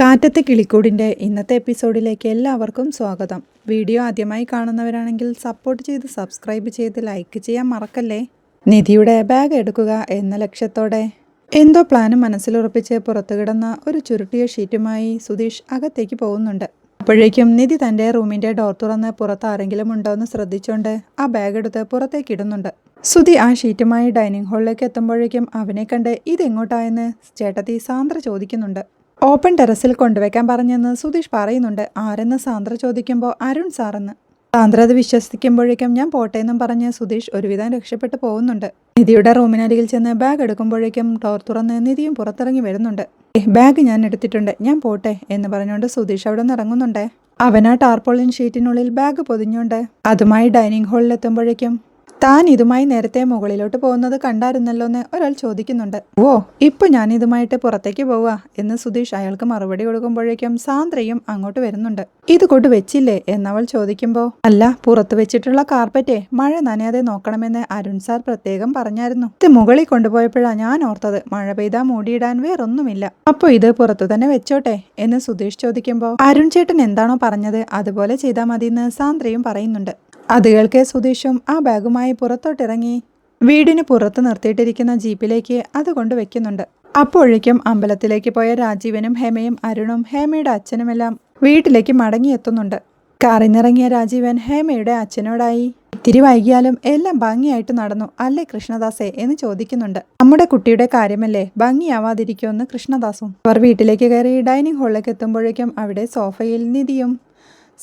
കാറ്റത്തെ കിളിക്കൂടിന്റെ ഇന്നത്തെ എപ്പിസോഡിലേക്ക് എല്ലാവർക്കും സ്വാഗതം. വീഡിയോ ആദ്യമായി കാണുന്നവരാണെങ്കിൽ സപ്പോർട്ട് ചെയ്ത് സബ്സ്ക്രൈബ് ചെയ്ത് ലൈക്ക് ചെയ്യാൻ മറക്കല്ലേ? നിധിയുടെ ബാഗ് എടുക്കുക എന്ന ലക്ഷ്യത്തോടെ എന്തോ പ്ലാന് മനസ്സിലുറപ്പിച്ച് പുറത്തു കിടന്ന ഒരു ചുരുട്ടിയ ഷീറ്റുമായി സുധീഷ് അകത്തേക്ക് പോകുന്നുണ്ട്. അപ്പോഴേക്കും നിധി തന്റെ റൂമിന്റെ ഡോർ തുറന്ന് പുറത്ത് ആരെങ്കിലും ഉണ്ടോ എന്ന് ശ്രദ്ധിച്ചുകൊണ്ട് ആ ബാഗ് എടുത്ത് പുറത്തേക്ക് ഇടുന്നുണ്ട്. സുധി ആ ഷീറ്റുമായി ഡൈനിങ് ഹാളിലേക്ക് എത്തുമ്പോഴേക്കും അവനെ കണ്ട് ഇതെങ്ങോട്ടായെന്ന് ചേട്ടത്തി സാന്ദ്ര ചോദിക്കുന്നുണ്ട്. ഓപ്പൺ ടെറസിൽ കൊണ്ടുവയ്ക്കാൻ പറഞ്ഞെന്ന് സുധീഷ് പറയുന്നുണ്ട്. ആരെന്ന് സാന്ദ്ര ചോദിക്കുമ്പോൾ അരുൺ സാറെന്ന്. സാന്ദ്ര അത് വിശ്വസിക്കുമ്പോഴേക്കും ഞാൻ പോട്ടെ എന്നും പറഞ്ഞ് സുധീഷ് ഒരുവിധം രക്ഷപ്പെട്ടു പോകുന്നുണ്ട്. നിധിയുടെ റൂമിനരികിൽ ചെന്ന് ബാഗ് എടുക്കുമ്പോഴേക്കും ടോർ തുറന്ന് നിധിയും പുറത്തിറങ്ങി വരുന്നുണ്ട്. ബാഗ് ഞാൻ എടുത്തിട്ടുണ്ട്. ഞാൻ പോട്ടെ എന്ന് പറഞ്ഞുകൊണ്ട് സുധീഷ് അവിടെ നിന്ന് ഇറങ്ങുന്നുണ്ട്. അവനാ ടാർപോളിൻ ഷീറ്റിനുള്ളിൽ ബാഗ് പൊതിഞ്ഞുണ്ട് അതുമായി ഡൈനിങ് ഹാളിൽ എത്തുമ്പോഴേക്കും താൻ ഇതുമായി നേരത്തെ മുകളിലോട്ട് പോകുന്നത് കണ്ടായിരുന്നല്ലോ എന്ന് ഒരാൾ ചോദിക്കുന്നുണ്ട്. ഓ ഇപ്പൊ ഞാൻ ഇതുമായിട്ട് പുറത്തേക്ക് പോവാ എന്ന് സുധീഷ് അയാൾക്ക് മറുപടി കൊടുക്കുമ്പോഴേക്കും സാന്ദ്രയും അങ്ങോട്ട് വരുന്നുണ്ട്. ഇത് കൊണ്ട് വെച്ചില്ലേ? എന്നവൾ ചോദിക്കുമ്പോൾ അല്ല പുറത്ത് വെച്ചിട്ടുള്ള കാർപ്പറ്റേ മഴ നനയാതെ നോക്കണമെന്ന് അരുൺ സാർ പ്രത്യേകം പറഞ്ഞായിരുന്നു. ഇത് മുകളിൽ കൊണ്ടുപോയപ്പോഴാണ് ഞാൻ ഓർത്തത് മഴ പെയ്താ മൂടിയിടാൻ വേറൊന്നുമില്ല. അപ്പൊ ഇത് പുറത്തു തന്നെ വെച്ചോട്ടെ? എന്ന് സുധീഷ് ചോദിക്കുമ്പോൾ അരുൺ ചേട്ടൻ എന്താണോ പറഞ്ഞത് അതുപോലെ ചെയ്താൽ മതി എന്ന് സാന്ദ്രയും പറയുന്നുണ്ട്. അത് കേൾക്കെ സുതീഷും ആ ബാഗുമായി പുറത്തോട്ടിറങ്ങി. വീടിന് പുറത്ത് നിർത്തിയിട്ടിരിക്കുന്ന ജീപ്പിലേക്ക് അത് കൊണ്ടുവയ്ക്കുന്നുണ്ട്. അപ്പോഴേക്കും അമ്പലത്തിലേക്ക് പോയ രാജീവനും ഹേമയും അരുണും ഹേമയുടെ അച്ഛനുമെല്ലാം വീട്ടിലേക്ക് മടങ്ങിയെത്തുന്നുണ്ട്. കാറിനിറങ്ങിയ രാജീവൻ ഹേമയുടെ അച്ഛനോടായി ഇത്തിരി വൈകിയാലും എല്ലാം ഭംഗിയായിട്ട് നടന്നു അല്ലേ കൃഷ്ണദാസെ? എന്ന് ചോദിക്കുന്നുണ്ട്. നമ്മുടെ കുട്ടിയുടെ കാര്യമല്ലേ? ഭംഗിയാവാതിരിക്കുമെന്ന് കൃഷ്ണദാസും. അവർ വീട്ടിലേക്ക് കയറി ഡൈനിങ് ഹാളിലേക്ക് എത്തുമ്പോഴേക്കും അവിടെ സോഫയിൽ നിധിയും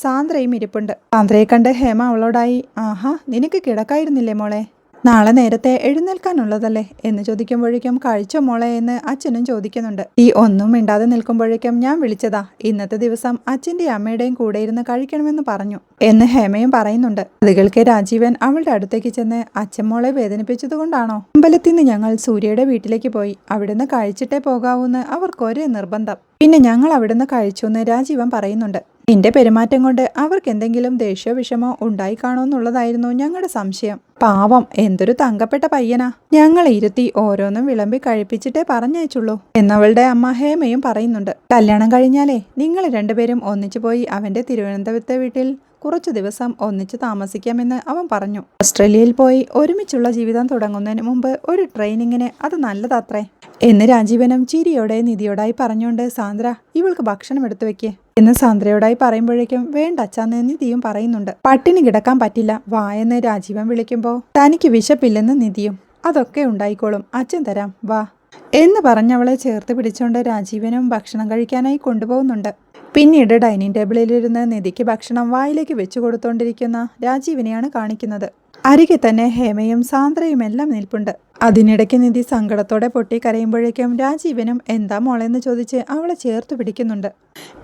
സാന്ദ്രയും ഇരിപ്പുണ്ട്. സാന്ദ്രയെ കണ്ട് ഹേമ അവളോടായി ആഹാ നിനക്ക് കിടക്കായിരുന്നില്ലേ മോളെ? നാളെ നേരത്തെ എഴുന്നേൽക്കാനുള്ളതല്ലേ? എന്ന് ചോദിക്കുമ്പോഴേക്കും കഴിച്ചോ മോളെ? എന്ന് അച്ഛനും ചോദിക്കുന്നുണ്ട്. ഈ ഒന്നും മിണ്ടാതെ നിൽക്കുമ്പോഴേക്കും ഞാൻ വിളിച്ചതാ ഇന്നത്തെ ദിവസം അച്ഛന്റെയും അമ്മയുടെയും കൂടെ ഇരുന്ന് കഴിക്കണമെന്ന് പറഞ്ഞു എന്ന് ഹേമയും പറയുന്നുണ്ട്. അത് കേൾക്കെ രാജീവൻ അവളുടെ അടുത്തേക്ക് ചെന്ന് അച്ഛൻ മോളെ വേദനിപ്പിച്ചതുകൊണ്ടാണോ അമ്പലത്തിൽ നിന്ന് ഞങ്ങൾ സൂര്യയുടെ വീട്ടിലേക്ക് പോയി. അവിടുന്ന് കഴിച്ചിട്ടേ പോകാവൂന്ന് അവർക്കൊരേ നിർബന്ധം. പിന്നെ ഞങ്ങൾ അവിടുന്ന് കഴിച്ചു എന്ന് രാജീവൻ പറയുന്നുണ്ട്. നിന്റെ പെരുമാറ്റം കൊണ്ട് അവർക്ക് എന്തെങ്കിലും ദേഷ്യ വിഷമോ ഉണ്ടായി കാണുമെന്നുള്ളതായിരുന്നു ഞങ്ങളുടെ സംശയം. പാവം എന്തൊരു തങ്കപ്പെട്ട പയ്യനാ. ഞങ്ങൾ ഇരുത്തി ഓരോന്നും വിളമ്പി കഴിപ്പിച്ചിട്ടേ പറഞ്ഞയച്ചുള്ളൂ എന്നവളുടെ അമ്മ ഹേമയും പറയുന്നുണ്ട്. കല്യാണം കഴിഞ്ഞാലേ നിങ്ങൾ രണ്ടുപേരും ഒന്നിച്ചു പോയി അവന്റെ തിരുവനന്തപുരത്തെ വീട്ടിൽ കുറച്ചു ദിവസം ഒന്നിച്ചു താമസിക്കാമെന്ന് അവൻ പറഞ്ഞു. ഓസ്ട്രേലിയയിൽ പോയി ഒരുമിച്ചുള്ള ജീവിതം തുടങ്ങുന്നതിന് മുമ്പ് ഒരു ട്രെയിനിങ്ങിന് അത് നല്ലതത്രേ. എന്ന് രാജീവനും ചിരിയോടെ നിധിയോടായി പറഞ്ഞുകൊണ്ട് സാന്ദ്ര ഇവൾക്ക് ഭക്ഷണം എടുത്തു വെക്കേ. എന്ന് സാന്ദ്രയോടായി പറയുമ്പോഴേക്കും വേണ്ട അച്ചാന്ന് നിധിയും പറയുന്നുണ്ട്. പട്ടിണി കിടക്കാൻ പറ്റില്ല വായെന്ന് രാജീവൻ വിളിക്കുമ്പോൾ തനിക്ക് വിശപ്പില്ലെന്ന് നിധിയും. അതൊക്കെ ഉണ്ടായിക്കോളും അച്ഛൻ തരാം വാ. എന്ന് പറഞ്ഞവളെ ചേർത്ത് പിടിച്ചുകൊണ്ട് രാജീവനും ഭക്ഷണം കഴിക്കാനായി കൊണ്ടുപോകുന്നുണ്ട്. പിന്നീട് ഡൈനിങ് ടേബിളിലിരുന്ന് നിധിക്ക് ഭക്ഷണം വായിലേക്ക് വെച്ചു കൊടുത്തോണ്ടിരിക്കുന്ന രാജീവിനെയാണ് കാണിക്കുന്നത്. അരികെ തന്നെ ഹേമയും സാന്ദ്രയും എല്ലാം നിൽപ്പുണ്ട്. അതിനിടയ്ക്ക് നിധി സങ്കടത്തോടെ പൊട്ടി കരയുമ്പോഴേക്കും രാജീവനും എന്താ മോളെന്ന് ചോദിച്ച് അവളെ ചേർത്ത് പിടിക്കുന്നുണ്ട്.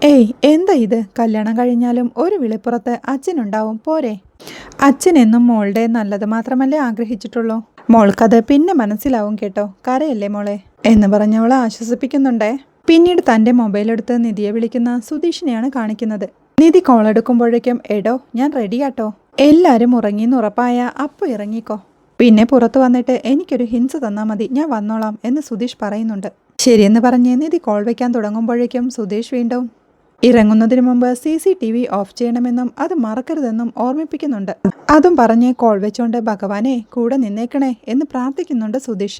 ഏയ് എന്താ ഇത്? കല്യാണം കഴിഞ്ഞാലും ഒരു വിളിപ്പുറത്ത് അച്ഛനുണ്ടാവും പോരെ? അച്ഛനെന്നും മോളുടെ നല്ലത് മാത്രമല്ലേ ആഗ്രഹിച്ചിട്ടുള്ളൂ? മോൾക്കത് പിന്നെ മനസ്സിലാവും കേട്ടോ കരയല്ലേ മോളെ? എന്ന് പറഞ്ഞവളെ ആശ്വസിപ്പിക്കുന്നുണ്ടേ. പിന്നീട് തന്റെ മൊബൈൽ എടുത്ത് നിധിയെ വിളിക്കുന്ന സുധീഷിനെയാണ് കാണിക്കുന്നത്. നിധി കോൾ എടുക്കുമ്പോഴേക്കും എടോ ഞാൻ റെഡിയാട്ടോ. എല്ലാവരും ഉറങ്ങിയെന്ന് ഉറപ്പായ അപ്പോൾ ഇറങ്ങിക്കോ. പിന്നെ പുറത്തു വന്നിട്ട് എനിക്കൊരു ഹിൻസ് തന്നാൽ മതി ഞാൻ വന്നോളാം എന്ന് സുധീഷ് പറയുന്നുണ്ട്. ശരിയെന്ന് പറഞ്ഞ് നിധി കോൾ വയ്ക്കാൻ തുടങ്ങുമ്പോഴേക്കും സുധീഷ് വീണ്ടും ഇറങ്ങുന്നതിന് മുമ്പ് C C T V off ചെയ്യണമെന്നും അത് മറക്കരുതെന്നും ഓർമ്മിപ്പിക്കുന്നുണ്ട്. അതും പറഞ്ഞ് കോൾ വെച്ചോണ്ട് ഭഗവാനെ കൂടെ നിന്നേക്കണേ എന്ന് പ്രാർത്ഥിക്കുന്നുണ്ട് സുധീഷ്.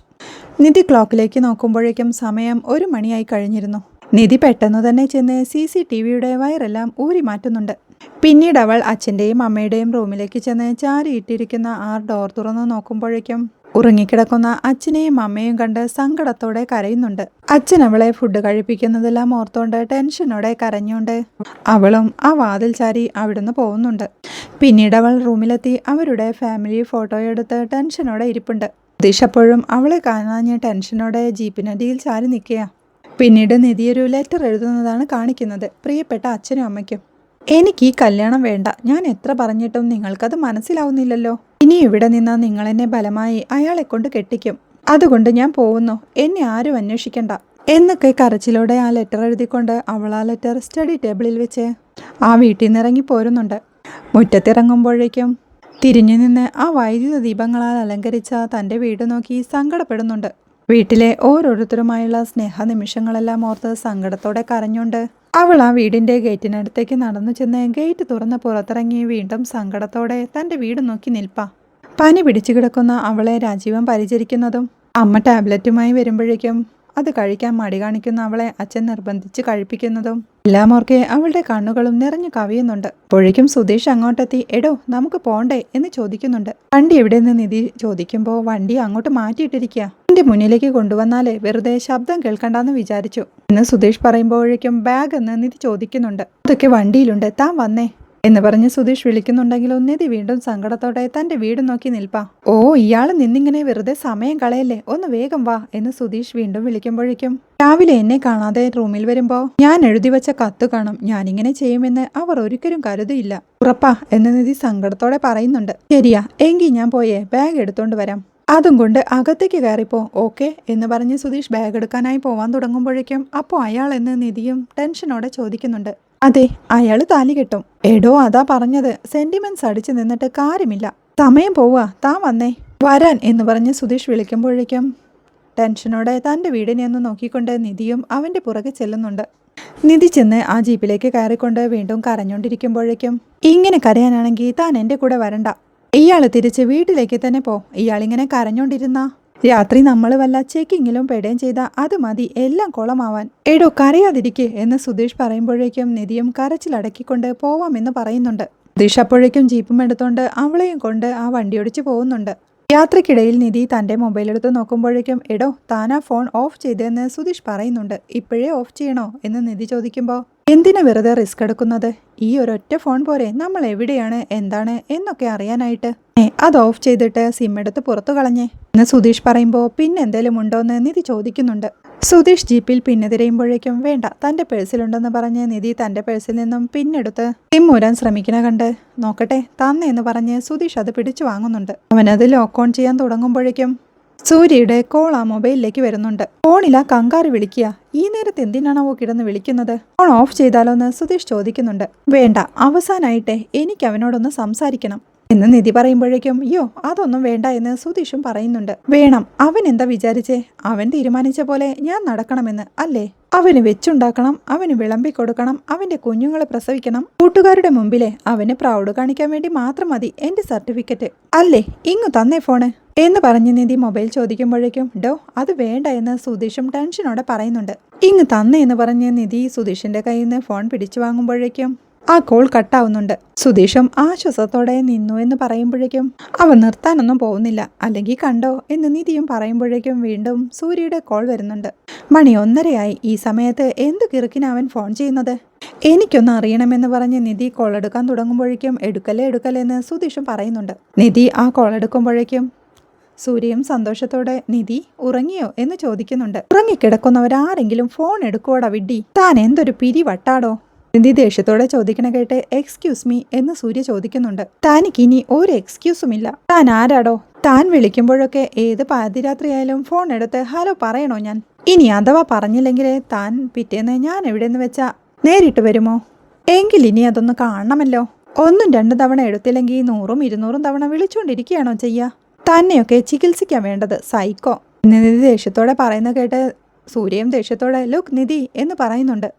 നിധി ക്ലോക്കിലേക്ക് നോക്കുമ്പോഴേക്കും സമയം ഒരു മണിയായി കഴിഞ്ഞിരുന്നു. നിധി പെട്ടെന്ന് തന്നെ ചെന്ന് സി സി ടി വിയുടെ വയറെല്ലാം ഊരി മാറ്റുന്നുണ്ട് പിന്നീട് അവൾ അച്ഛന്റെയും അമ്മയുടെയും റൂമിലേക്ക് ചെന്ന് ചാരിയിട്ടിരിക്കുന്ന ആ ഡോർ തുറന്നു നോക്കുമ്പോഴേക്കും ഉറങ്ങിക്കിടക്കുന്ന അച്ഛനെയും അമ്മയും കണ്ട് സങ്കടത്തോടെ കരയുന്നുണ്ട്. അച്ഛൻ അവളെ ഫുഡ് കഴിപ്പിക്കുന്നതെല്ലാം ഓർത്തോണ്ട് ടെൻഷനോടെ കരഞ്ഞുകൊണ്ട് അവളും ആ വാതിൽ ചാരി അവിടുന്ന് പോകുന്നുണ്ട്. പിന്നീട് അവൾ റൂമിലെത്തി അവരുടെ ഫാമിലി ഫോട്ടോ എടുത്ത് ടെൻഷനോടെ ഇരിപ്പുണ്ട്. പ്രതീക്ഷപ്പോഴും അവളെ കാണാഞ്ഞ് ടെൻഷനോടെ ജീപ്പിനടിയിൽ ചാരി നിൽക്കുക പിന്നീട് നിധി ഒരു ലെറ്റർ എഴുതുന്നതാണ് കാണിക്കുന്നത്. പ്രിയപ്പെട്ട അച്ഛനും അമ്മയ്ക്കും. എനിക്ക് ഈ കല്യാണം വേണ്ട. ഞാൻ എത്ര പറഞ്ഞിട്ടും നിങ്ങൾക്കത് മനസ്സിലാവുന്നില്ലല്ലോ. ഇനി ഇവിടെ നിന്നാ നിങ്ങൾ എന്നെ ബലമായി അയാളെ കൊണ്ട് കെട്ടിക്കും. അതുകൊണ്ട് ഞാൻ പോകുന്നു. എന്നെ ആരും അന്വേഷിക്കണ്ട. എന്നൊക്കെ കരച്ചിലോടെ ആ ലെറ്റർ എഴുതിക്കൊണ്ട് അവൾ ആ ലെറ്റർ സ്റ്റഡി ടേബിളിൽ വെച്ച് ആ വീട്ടിൽ നിന്ന് ഇറങ്ങി പോരുന്നുണ്ട്. മുറ്റത്തിറങ്ങുമ്പോഴേക്കും തിരിഞ്ഞു നിന്ന് ആ വൈദ്യുത ദീപങ്ങളാൽ അലങ്കരിച്ച തന്റെ വീട് നോക്കി സങ്കടപ്പെടുന്നുണ്ട്. വീട്ടിലെ ഓരോരുത്തരുമായുള്ള സ്നേഹ നിമിഷങ്ങളെല്ലാം ഓർത്ത് സങ്കടത്തോടെ കരഞ്ഞുകൊണ്ട് അവൾ ആ വീടിന്റെ ഗേറ്റിനടുത്തേക്ക് നടന്നു ചെന്ന് ഗേറ്റ് തുറന്ന് പുറത്തിറങ്ങി വീണ്ടും സങ്കടത്തോടെ തന്റെ വീട് നോക്കി നിൽപ്പാ. പനി പിടിച്ചു കിടക്കുന്ന അവളെ രാജീവൻ പരിചരിക്കുന്നതും അമ്മ ടാബ്ലറ്റുമായി വരുമ്പോഴേക്കും അത് കഴിക്കാൻ മടി കാണിക്കുന്ന അവളെ അച്ഛൻ നിർബന്ധിച്ച് കഴിപ്പിക്കുന്നതും എല്ലാം ഓർക്കെ അവളുടെ കണ്ണുകളും നിറഞ്ഞു കവിയുന്നുണ്ട്. അപ്പോഴേക്കും സുധീഷ് അങ്ങോട്ടെത്തി എടോ നമുക്ക് പോണ്ടേ? എന്ന് ചോദിക്കുന്നുണ്ട്. വണ്ടി എവിടെ നിന്ന് നിധി ചോദിക്കുമ്പോൾ വണ്ടി അങ്ങോട്ട് മാറ്റിയിട്ടിരിക്കുക എന്റെ മുന്നിലേക്ക് കൊണ്ടുവന്നാലേ വെറുതെ ശബ്ദം കേൾക്കണ്ടെന്ന് വിചാരിച്ചു. എന്ന് സുധീഷ് പറയുമ്പോഴേക്കും ബാഗ് എന്ന് നിധി ചോദിക്കുന്നുണ്ട്. അതൊക്കെ വണ്ടിയിലുണ്ട്. താൻ വന്നേ. എന്ന് പറഞ്ഞ് സുധീഷ് വിളിക്കുന്നുണ്ടെങ്കിലും നിധി വീണ്ടും സങ്കടത്തോടെ തന്റെ വീട് നോക്കി നിൽപ്പാ. ഓ ഇയാൾ നിന്നിങ്ങനെ വെറുതെ സമയം കളയല്ലേ? ഒന്ന് വേഗം വാ. എന്ന് സുധീഷ് വീണ്ടും വിളിക്കുമ്പോഴേക്കും രാവിലെ എന്നെ കാണാതെ റൂമിൽ വരുമ്പോ ഞാൻ എഴുതി വെച്ച കത്ത് കാണും. ഞാനിങ്ങനെ ചെയ്യുമെന്ന് അവർ ഒരിക്കലും കരുതിയില്ല. ഉറപ്പാ എന്ന് നിധി സങ്കടത്തോടെ പറയുന്നുണ്ട്. ശരിയാ എങ്കി ഞാൻ പോയേ. ബാഗ് എടുത്തോണ്ട് വരാം. അതും കൊണ്ട് അകത്തേക്ക് കയറിപ്പോ ഓക്കെ എന്ന് പറഞ്ഞ് സുധീഷ് ബാഗ് എടുക്കാനായി പോവാൻ തുടങ്ങുമ്പോഴേക്കും അപ്പോൾ അയാൾ എന്ന് നിധിയും ടെൻഷനോടെ ചോദിക്കുന്നുണ്ട്. അതെ അയാൾ താലി കെട്ടും. എടോ അതാ പറഞ്ഞത്. സെന്റിമെന്റ്സ് അടിച്ചു നിന്നിട്ട് കാര്യമില്ല. സമയം പോവുക താ വന്നേ. വരാൻ എന്ന് പറഞ്ഞ് സുധീഷ് വിളിക്കുമ്പോഴേക്കും ടെൻഷനോടെ തന്റെ വീടിനെ ഒന്ന് നോക്കിക്കൊണ്ട് നിധിയും അവന്റെ പുറകെ ചെല്ലുന്നുണ്ട്. നിധി ചെന്ന് ആ ജീപ്പിലേക്ക് കയറിക്കൊണ്ട് വീണ്ടും കരഞ്ഞുകൊണ്ടിരിക്കുമ്പോഴേക്കും ഇങ്ങനെ കരയാനാണെങ്കിൽ താൻ എന്റെ കൂടെ വരണ്ട. ഇയാൾ തിരിച്ച് വീട്ടിലേക്ക് തന്നെ പോ. ഇയാളിങ്ങനെ കരഞ്ഞോണ്ടിരുന്ന. രാത്രി നമ്മൾ വല്ല ചെക്കിങ്ങിലും പെടുകയും ചെയ്ത അത് മതി എല്ലാം കുളമാവാൻ. എടോ കരയാതിരിക്കെ എന്ന് സുധീഷ് പറയുമ്പോഴേക്കും നിധിയും കരച്ചിലടക്കിക്കൊണ്ട് പോവാമെന്ന് പറയുന്നുണ്ട്. സുധീഷ് അപ്പോഴേക്കും ജീപ്പും എടുത്തോണ്ട് അവളെയും കൊണ്ട് ആ വണ്ടി ഓടിച്ചു പോകുന്നുണ്ട്. യാത്രക്കിടയിൽ നിധി തന്റെ മൊബൈൽ എടുത്ത് നോക്കുമ്പോഴേക്കും എടോ താനാ ഫോൺ ഓഫ് ചെയ്തതെന്ന് സുധീഷ് പറയുന്നുണ്ട്. ഇപ്പോഴേ ഓഫ് ചെയ്യണോ? എന്ന് നിധി ചോദിക്കുമ്പോൾ എന്തിനു വെറുതെ റിസ്ക് എടുക്കുന്നത്? ഈ ഒരൊറ്റ ഫോൺ പോരെ. നമ്മൾ എവിടെയാണ്? എന്താണ്? എന്നൊക്കെ അറിയാനായിട്ട്. അത് ഓഫ് ചെയ്തിട്ട് സിം എടുത്ത് പുറത്തു കളഞ്ഞേ എന്ന് സുധീഷ് പറയുമ്പോൾ പിന്നെന്തേലും ഉണ്ടോന്ന് നിധി ചോദിക്കുന്നുണ്ട്. സുധീഷ് ജീപ്പിൽ പിന്നെ തിരയുമ്പോഴേക്കും വേണ്ട തന്റെ പേഴ്സിലുണ്ടെന്ന് പറഞ്ഞ് നിധി തന്റെ പേഴ്സിൽ നിന്നും പിന്നെടുത്ത് സിം ഊരാൻ ശ്രമിക്കണ കണ്ട് നോക്കട്ടെ തന്നെ എന്ന് പറഞ്ഞ് സുധീഷ് അത് പിടിച്ചു വാങ്ങുന്നുണ്ട്. അവനത് ലോക്ക് ഓൺ ചെയ്യാൻ തുടങ്ങുമ്പോഴേക്കും സൂര്യയുടെ കോൾ ആ മൊബൈലിലേക്ക് വരുന്നുണ്ട്. ഫോണില കങ്കാറ് വിളിക്കുക. ഈ നേരത്ത് എന്തിനാണാവോ കിടന്ന് വിളിക്കുന്നത്? ഫോൺ ഓഫ് ചെയ്താലോന്ന് സുധീഷ് ചോദിക്കുന്നുണ്ട്. വേണ്ട അവസാനായിട്ടെ എനിക്ക് അവനോടൊന്ന് സംസാരിക്കണം. എന്ന് നിധി പറയുമ്പോഴേക്കും അയ്യോ അതൊന്നും വേണ്ട എന്ന് സുതീഷും പറയുന്നുണ്ട്. വേണം അവൻ എന്താ വിചാരിച്ചേ? അവൻ തീരുമാനിച്ച പോലെ ഞാൻ നടക്കണമെന്ന് അല്ലേ? അവന് വെച്ചുണ്ടാക്കണം അവന് വിളമ്പി കൊടുക്കണം അവന്റെ കുഞ്ഞുങ്ങളെ പ്രസവിക്കണം. കൂട്ടുകാരുടെ മുമ്പിലെ അവന് പ്രൗഡ് കാണിക്കാൻ വേണ്ടി മാത്രം മതി എന്റെ സർട്ടിഫിക്കറ്റ്. അല്ലേ ഇങ്ങു തന്നേ ഫോണ് എന്ന് പറഞ്ഞ് നിധി മൊബൈൽ ചോദിക്കുമ്പോഴേക്കും ഡോ അത് വേണ്ട എന്ന് സുതീഷും ടെൻഷനോടെ പറയുന്നുണ്ട്. ഇങ്ങ് തന്നേ എന്ന് പറഞ്ഞ് നിധി സുതീഷിന്റെ കയ്യിൽ നിന്ന് ഫോൺ പിടിച്ചു വാങ്ങുമ്പോഴേക്കും ആ കോൾ കട്ടാവുന്നുണ്ട്. സുധീഷും ആശ്വാസത്തോടെ നിന്നു എന്ന് പറയുമ്പോഴേക്കും അവൻ നിർത്താനൊന്നും പോകുന്നില്ല. അല്ലെങ്കിൽ കണ്ടോ? എന്ന് നിധിയും പറയുമ്പോഴേക്കും വീണ്ടും സൂര്യയുടെ കോൾ വരുന്നുണ്ട്. മണി ഒന്നരയായി. ഈ സമയത്ത് എന്ത് കിറുക്കിന് അവൻ ഫോൺ ചെയ്യുന്നത്? എനിക്കൊന്ന് അറിയണമെന്ന് പറഞ്ഞ് നിധി കോൾ എടുക്കാൻ തുടങ്ങുമ്പോഴേക്കും എടുക്കലേ എടുക്കലേ എന്ന് സുധീഷും പറയുന്നുണ്ട്. നിധി ആ കോൾ എടുക്കുമ്പോഴേക്കും സൂര്യയും സന്തോഷത്തോടെ നിധി ഉറങ്ങിയോ? എന്ന് ചോദിക്കുന്നുണ്ട്. ഉറങ്ങിക്കിടക്കുന്നവരാരെങ്കിലും ഫോൺ എടുക്കോടാ വിഡ്ഡി? താൻ എന്തൊരു പിരി വട്ടാടോ നിധി ദേഷ്യത്തോടെ ചോദിക്കണ കേട്ട് എക്സ്ക്യൂസ് മീ എന്ന് സൂര്യ ചോദിക്കുന്നുണ്ട്. താനിക്കിനി ഒരു എക്സ്ക്യൂസും ഇല്ല. താൻ ആരാടോ? താൻ വിളിക്കുമ്പോഴൊക്കെ ഏത് പാതിരാത്രിയായാലും ഫോൺ എടുത്ത് ഹലോ പറയണോ ഞാൻ? ഇനി അഥവാ പറഞ്ഞില്ലെങ്കിൽ താൻ പിറ്റേന്ന് ഞാൻ എവിടെയെന്ന് വെച്ചാ നേരിട്ട് വരുമോ? എങ്കിൽ ഇനി അതൊന്ന് കാണണമല്ലോ. ഒന്നും രണ്ടും തവണ എടുത്തില്ലെങ്കിൽ നൂറും ഇരുന്നൂറും തവണ വിളിച്ചുകൊണ്ടിരിക്കുകയാണോ ചെയ്യുക തന്നെയൊക്കെ ചികിത്സിക്കാൻ വേണ്ടത് സൈക്കോ നിധി ദേഷ്യത്തോടെ പറയുന്ന കേട്ട് സൂര്യയും ദേഷ്യത്തോടെ ലുക്ക് നിധി എന്ന് പറയുന്നുണ്ട്.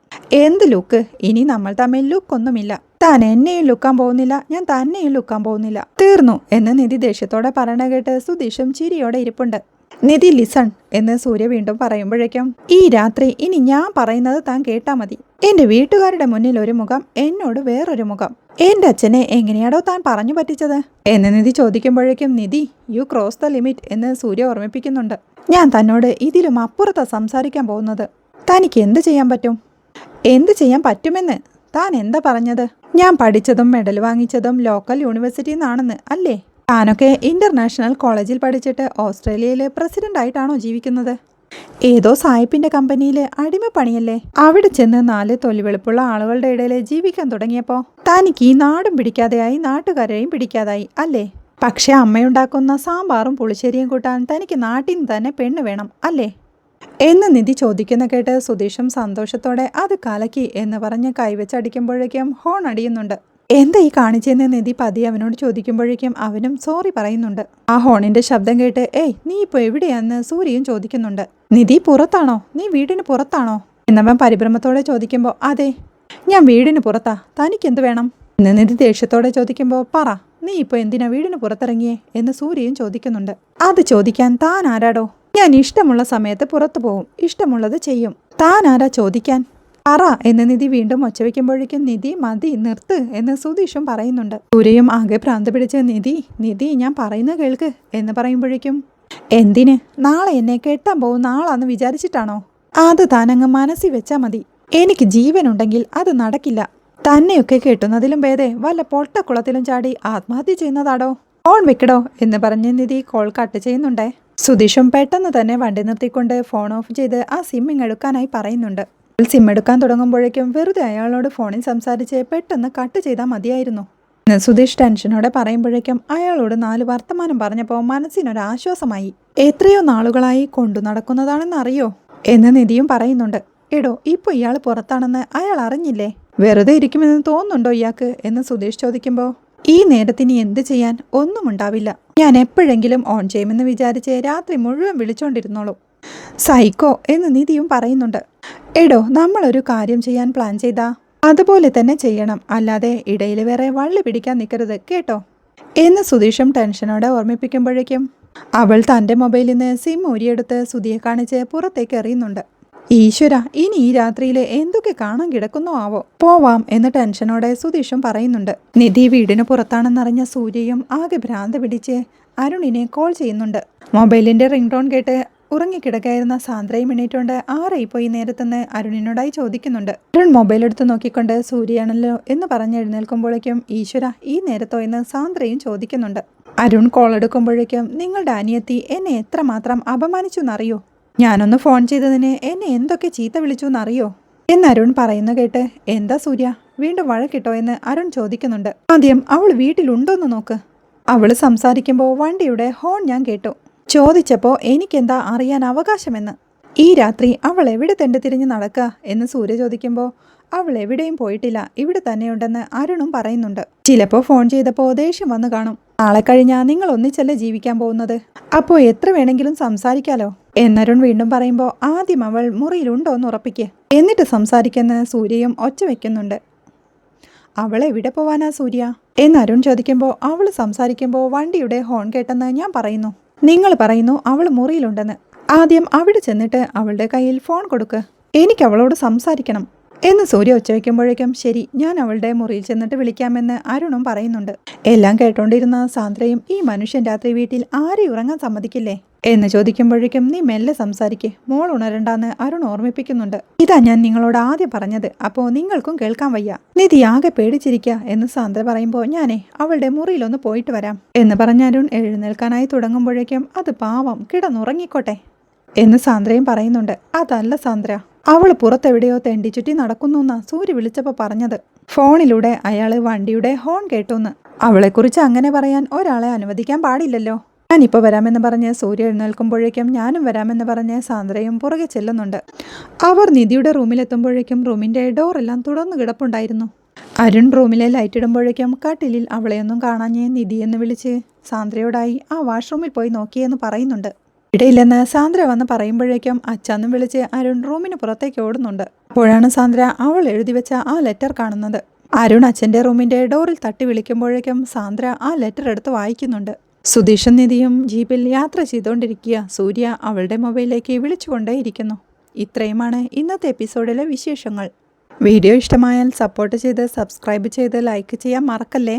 എന്ത് ലുക്ക്? ഇനി നമ്മൾ തമ്മിൽ ലുക്കൊന്നുമില്ല. താൻ എന്നെയും ലുക്കാൻ പോകുന്നില്ല. ഞാൻ തന്നെയും ലുക്കാൻ പോകുന്നില്ല. തീർന്നു എന്ന് നിധി ദേഷ്യത്തോടെ പറയണ കേട്ട് സുധീഷും ചിരിയോടെ ഇരിപ്പുണ്ട്. നിധി ലിസൺ എന്ന് സൂര്യ വീണ്ടും പറയുമ്പോഴേക്കും ഈ രാത്രി ഇനി ഞാൻ പറയുന്നത് താൻ കേട്ടാ മതി. എന്റെ വീട്ടുകാരുടെ മുന്നിൽ ഒരു മുഖം എന്നോട് വേറൊരു മുഖം. എന്റെ അച്ഛനെ എങ്ങനെയാണോ താൻ പറഞ്ഞു പറ്റിച്ചത്? എന്ന് Nidhi ചോദിക്കുമ്പോഴേക്കും Nidhi you cross the limit എന്ന് സൂര്യ ഓർമ്മിപ്പിക്കുന്നുണ്ട്. ഞാൻ തന്നോട് ഇതിലും അപ്പുറത്താ സംസാരിക്കാൻ പോകുന്നത്. തനിക്ക് എന്ത് ചെയ്യാൻ പറ്റും? എന്ത് ചെയ്യാൻ പറ്റുമെന്ന് താൻ എന്താ പറഞ്ഞത്? ഞാൻ പഠിച്ചതും മെഡൽ വാങ്ങിച്ചതും ലോക്കൽ യൂണിവേഴ്സിറ്റിയിൽ നിന്നാണെന്ന് അല്ലേ? താനൊക്കെ ഇന്റർനാഷണൽ കോളേജിൽ പഠിച്ചിട്ട് ഓസ്ട്രേലിയയിൽ പ്രസിഡന്റ് ആയിട്ടാണോ ജീവിക്കുന്നത്? ഏതോ സായിപ്പിന്റെ കമ്പനിയിൽ അടിമപ്പണിയല്ലേ അവിടെ ചെന്ന് നാല് തൊലിവെളുപ്പുള്ള ആളുകളുടെ ഇടയിൽ ജീവിക്കാൻ തുടങ്ങിയപ്പോൾ തനിക്ക് ഈ നാടും പിടിക്കാതെയായി നാട്ടുകാരെയും പിടിക്കാതായി അല്ലേ? പക്ഷെ അമ്മയുണ്ടാക്കുന്ന സാമ്പാറും പുളിശ്ശേരിയും കൂട്ടാൻ തനിക്ക് നാട്ടിൽ നിന്ന് തന്നെ പെണ്ണ് വേണം അല്ലേ? എന്ന് നിധി ചോദിക്കുന്ന കേട്ട് സുധീഷും സന്തോഷത്തോടെ അത് കലക്കി എന്ന് പറഞ്ഞ് കൈവച്ചടിക്കുമ്പോഴേക്കും ഹോൺ അടിയുന്നുണ്ട്. എന്താ ഈ കാണിച്ചെന്ന് നിധി പതി അവനോട് ചോദിക്കുമ്പോഴേക്കും അവനും സോറി പറയുന്നുണ്ട്. ആ ഹോണിന്റെ ശബ്ദം കേട്ട് ഏയ് നീ ഇപ്പോൾ എവിടെയാന്ന്? സൂര്യയും ചോദിക്കുന്നുണ്ട്. നിധി പുറത്താണോ? നീ വീടിന് പുറത്താണോ? എന്നവൻ പരിഭ്രമത്തോടെ ചോദിക്കുമ്പോൾ അതെ ഞാൻ വീടിന് പുറത്താ. തനിക്കെന്ത് വേണം? എന്ന് നിധി ദേഷ്യത്തോടെ ചോദിക്കുമ്പോൾ പറ. നീ ഇപ്പോൾ എന്തിനാ വീടിന് പുറത്തിറങ്ങിയേ എന്ന് സൂര്യയും ചോദിക്കുന്നുണ്ട്. അത് ചോദിക്കാൻ താൻ ആരാടോ? ഞാൻ ഇഷ്ടമുള്ള സമയത്ത് പുറത്തു പോവും. ഇഷ്ടമുള്ളത് ചെയ്യും. താൻ ആരാ ചോദിക്കാൻ? പറ എന്ന് നിധി വീണ്ടും ഒച്ചവെക്കുമ്പോഴേക്കും നിധി മതി നിർത്ത് എന്ന് സുധീഷും പറയുന്നുണ്ട്. സൂര്യയും ആകെ ഭ്രാന്ത് പിടിച്ച നിധി നിധി ഞാൻ പറയുന്ന കേൾക്ക് എന്ന് പറയുമ്പോഴേക്കും എന്തിന്? നാളെ എന്നെ കെട്ടാൻ പോകും ആളാന്ന് വിചാരിച്ചിട്ടാണോ? അത് താനങ്ങ് മനസ്സിൽ വെച്ചാ മതി. എനിക്ക് ജീവനുണ്ടെങ്കിൽ അത് നടക്കില്ല. തന്നെയൊക്കെ കെട്ടുന്നതിലും ഭേദേ വല്ല പൊട്ടക്കുളത്തിലും ചാടി ആത്മഹത്യ ചെയ്യുന്നതാടോ? ഫോൺ വെക്കടോ എന്ന് പറഞ്ഞ് നിധി കോൾ കട്ട് ചെയ്യുന്നുണ്ടേ. സുധീഷും പെട്ടെന്ന് തന്നെ വണ്ടി നിർത്തിക്കൊണ്ട് ഫോൺ ഓഫ് ചെയ്ത് ആ സിം ഇങ്ങെടുക്കാനായി പറയുന്നുണ്ട്. സിം എടുക്കാൻ തുടങ്ങുമ്പോഴേക്കും വെറുതെ അയാളോട് ഫോണിൽ സംസാരിച്ച് പെട്ടെന്ന് കട്ട് ചെയ്താൽ മതിയായിരുന്നു. സുധീഷ് ടെൻഷനോടെ പറയുമ്പോഴേക്കും അയാളോട് നാല് വർത്തമാനം പറഞ്ഞപ്പോൾ മനസ്സിനൊരാശ്വാസമായി. എത്രയോ നാളുകളായി കൊണ്ടു നടക്കുന്നതാണെന്ന് അറിയോ എന്ന് നിധിയും പറയുന്നുണ്ട്. എടോ ഇപ്പൊ ഇയാൾ പുറത്താണെന്ന് അയാൾ അറിഞ്ഞില്ലേ? വെറുതെ ഇരിക്കുമെന്ന് തോന്നുന്നുണ്ടോ ഇയാൾക്ക്? എന്ന് സുധീഷ് ചോദിക്കുമ്പോൾ ഈ നേരത്തിന് എന്ത് ചെയ്യാൻ ഒന്നും ഉണ്ടാവില്ല. ഞാൻ എപ്പോഴെങ്കിലും ഓൺ ചെയ്യുമെന്ന് വിചാരിച്ച് രാത്രി മുഴുവൻ വിളിച്ചോണ്ടിരുന്നോളൂ. സൈക്കോ എന്ന് നിധിയും പറയുന്നുണ്ട്. എടോ നമ്മളൊരു കാര്യം ചെയ്യാൻ പ്ലാൻ ചെയ്താ? അതുപോലെ തന്നെ ചെയ്യണം. അല്ലാതെ ഇടയിൽ വേറെ വള്ളി പിടിക്കാൻ നിൽക്കരുത് കേട്ടോ എന്ന് സുധീഷും ടെൻഷനോടെ ഓർമ്മിപ്പിക്കുമ്പോഴേക്കും അവൾ തന്റെ മൊബൈലിൽ നിന്ന് സിം ഊരിയെടുത്ത് സുധിയെ കാണിച്ച് പുറത്തേക്ക് എറിയുന്നുണ്ട്. ഈശ്വര ഇനി ഈ രാത്രിയിൽ എന്തൊക്കെ കാണാൻ കിടക്കുന്നോ ആവോ? പോവാം എന്ന് ടെൻഷനോടെ സുധീഷും പറയുന്നുണ്ട്. നിധി വീടിന് പുറത്താണെന്നറിഞ്ഞ സൂര്യയും ആകെ ഭ്രാന്ത് പിടിച്ച് അരുണിനെ കോൾ ചെയ്യുന്നുണ്ട്. മൊബൈലിന്റെ റിംഗ് ടോൺ കേട്ട് ഉറങ്ങിക്കിടക്കായിരുന്ന സാന്ദ്രയും എണീറ്റുകൊണ്ട് ആരായി പോയി നേരത്തെന്ന് അരുണിനോടായി ചോദിക്കുന്നുണ്ട്. അരുൺ മൊബൈൽ എടുത്ത് നോക്കിക്കൊണ്ട് സൂര്യയാണല്ലോ എന്ന് പറഞ്ഞ് എഴുന്നേൽക്കുമ്പോഴേക്കും ഈശ്വര ഈ നേരത്തോ എന്ന് സാന്ദ്രയും ചോദിക്കുന്നുണ്ട്. അരുൺ കോൾ എടുക്കുമ്പോഴേക്കും നിങ്ങളുടെ അനിയത്തി എന്നെ എത്രമാത്രം അപമാനിച്ചു എന്നറിയോ ഞാനൊന്ന് ഫോൺ ചെയ്തതിന് എന്നെ എന്തൊക്കെ ചീത്ത വിളിച്ചു എന്നറിയോ എന്ന് അരുൺ പറയുന്ന കേട്ട് എന്താ സൂര്യ? വീണ്ടും വഴക്കിട്ടോ എന്ന് അരുൺ ചോദിക്കുന്നുണ്ട്. ആദ്യം അവൾ വീട്ടിലുണ്ടോന്ന് നോക്ക്. അവൾ സംസാരിക്കുമ്പോൾ വണ്ടിയുടെ ഹോൺ ഞാൻ കേട്ടു. ചോദിച്ചപ്പോൾ എനിക്കെന്താ അറിയാൻ അവകാശമെന്ന്. ഈ രാത്രി അവൾ എവിടെ തെണ്ട് തിരിഞ്ഞ് നടക്കുക എന്ന് സൂര്യ ചോദിക്കുമ്പോൾ അവൾ എവിടെയും പോയിട്ടില്ല. ഇവിടെ തന്നെയുണ്ടെന്ന് അരുണും പറയുന്നുണ്ട്. ചിലപ്പോൾ ഫോൺ ചെയ്തപ്പോൾ ദേഷ്യം വന്നു കാണും. നാളെ കഴിഞ്ഞാൽ നിങ്ങൾ ഒന്നിച്ചല്ലേ ജീവിക്കാൻ പോകുന്നത്? അപ്പോൾ എത്ര വേണമെങ്കിലും സംസാരിക്കാലോ? എന്നരുൺ വീണ്ടും പറയുമ്പോൾ ആദ്യം അവൾ മുറിയിലുണ്ടോ എന്ന് ഉറപ്പിക്കുക എന്നിട്ട് സംസാരിക്കുന്ന സൂര്യയും ഒച്ച വെക്കുന്നുണ്ട്. അവൾ എവിടെ പോവാനാ സൂര്യ? എന്ന് അരുൺ ചോദിക്കുമ്പോൾ അവൾ സംസാരിക്കുമ്പോൾ വണ്ടിയുടെ ഹോൺ കേട്ടെന്ന് ഞാൻ പറയുന്നു. നിങ്ങൾ പറയുന്നു അവൾ മുറിയിലുണ്ടെന്ന്. ആദ്യം അവിടെ ചെന്നിട്ട് അവളുടെ കയ്യിൽ ഫോൺ കൊടുക്ക്. എനിക്ക് അവളോട് സംസാരിക്കണം. എന്ന് സൂര്യ ഉച്ചവയ്ക്കുമ്പോഴേക്കും ശരി ഞാൻ അവളുടെ മുറിയിൽ ചെന്നിട്ട് വിളിക്കാമെന്ന് അരുണും പറയുന്നുണ്ട്. എല്ലാം കേട്ടോണ്ടിരുന്ന സാന്ദ്രയും ഈ മനുഷ്യൻ രാത്രി വീട്ടിൽ ആരെയും ഉറങ്ങാൻ സമ്മതിക്കില്ലേ? എന്ന് ചോദിക്കുമ്പോഴേക്കും നീ മെല്ലെ സംസാരിക്കേ. മോൾ ഉണരണ്ടാന്ന് അരുൺ ഓർമ്മിപ്പിക്കുന്നുണ്ട്. ഇതാ ഞാൻ നിങ്ങളോട് ആദ്യം പറഞ്ഞത്. അപ്പോൾ നിങ്ങൾക്കും കേൾക്കാൻ വയ്യ. നിധി ആകെ പേടിച്ചിരിക്കുക എന്ന് സാന്ദ്ര പറയുമ്പോൾ ഞാനേ അവളുടെ മുറിയിലൊന്ന് പോയിട്ട് വരാം എന്ന് പറഞ്ഞ അരുൺ എഴുന്നേൽക്കാനായി തുടങ്ങുമ്പോഴേക്കും അത് പാവം കിടന്നുറങ്ങിക്കോട്ടെ എന്ന് സാന്ദ്രയും പറയുന്നുണ്ട്. അതല്ല സാന്ദ്ര. അവൾ പുറത്തെവിടെയോ തെണ്ടി ചുറ്റി നടക്കുന്നു എന്നാ സൂര്യ വിളിച്ചപ്പോൾ പറഞ്ഞത്. ഫോണിലൂടെ അയാൾ വണ്ടിയുടെ ഹോൺ കേട്ടുന്ന്. അവളെക്കുറിച്ച് അങ്ങനെ പറയാൻ ഒരാളെ അനുവദിക്കാൻ പാടില്ലല്ലോ. ഞാനിപ്പോൾ വരാമെന്ന് പറഞ്ഞ് സൂര്യ എഴുന്നേൽക്കുമ്പോഴേക്കും ഞാനും വരാമെന്ന് പറഞ്ഞ് സാന്ദ്രയും പുറകെ ചെല്ലുന്നുണ്ട്. അവർ നിധിയുടെ റൂമിലെത്തുമ്പോഴേക്കും റൂമിന്റെ ഡോറെല്ലാം തുറന്നു കിടപ്പുണ്ടായിരുന്നു. അരുൺ റൂമിലെ ലൈറ്റ് ഇടുമ്പോഴേക്കും കട്ടിലിൽ അവളെയൊന്നും കാണാഞ്ഞേ നിധി എന്ന് വിളിച്ച് സാന്ദ്രയോടായി ആ വാഷ്റൂമിൽ പോയി നോക്കിയെന്ന് പറയുന്നുണ്ട്. ഇടയില്ലെന്ന് സാന്ദ്ര വന്ന് പറയുമ്പോഴേക്കും അച്ഛന്നും വിളിച്ച് അരുൺ റൂമിന് പുറത്തേക്ക് ഓടുന്നുണ്ട്. അപ്പോഴാണ് സാന്ദ്ര അവൾ എഴുതി വെച്ച ആ ലെറ്റർ കാണുന്നത്. അരുൺ അച്ഛന്റെ റൂമിന്റെ ഡോറിൽ തട്ടി വിളിക്കുമ്പോഴേക്കും സാന്ദ്ര ആ ലെറ്റർ എടുത്ത് വായിക്കുന്നുണ്ട്. സുധീഷും നിധിയും ജീപ്പിൽ യാത്ര ചെയ്തുകൊണ്ടിരിക്കുക. സൂര്യ അവളുടെ മൊബൈലിലേക്ക് വിളിച്ചുകൊണ്ടേയിരിക്കുന്നു. ഇത്രയുമാണ് ഇന്നത്തെ എപ്പിസോഡിലെ വിശേഷങ്ങൾ. വീഡിയോ ഇഷ്ടമായാൽ സപ്പോർട്ട് ചെയ്ത് സബ്സ്ക്രൈബ് ചെയ്ത് ലൈക്ക് ചെയ്യാൻ മറക്കല്ലേ?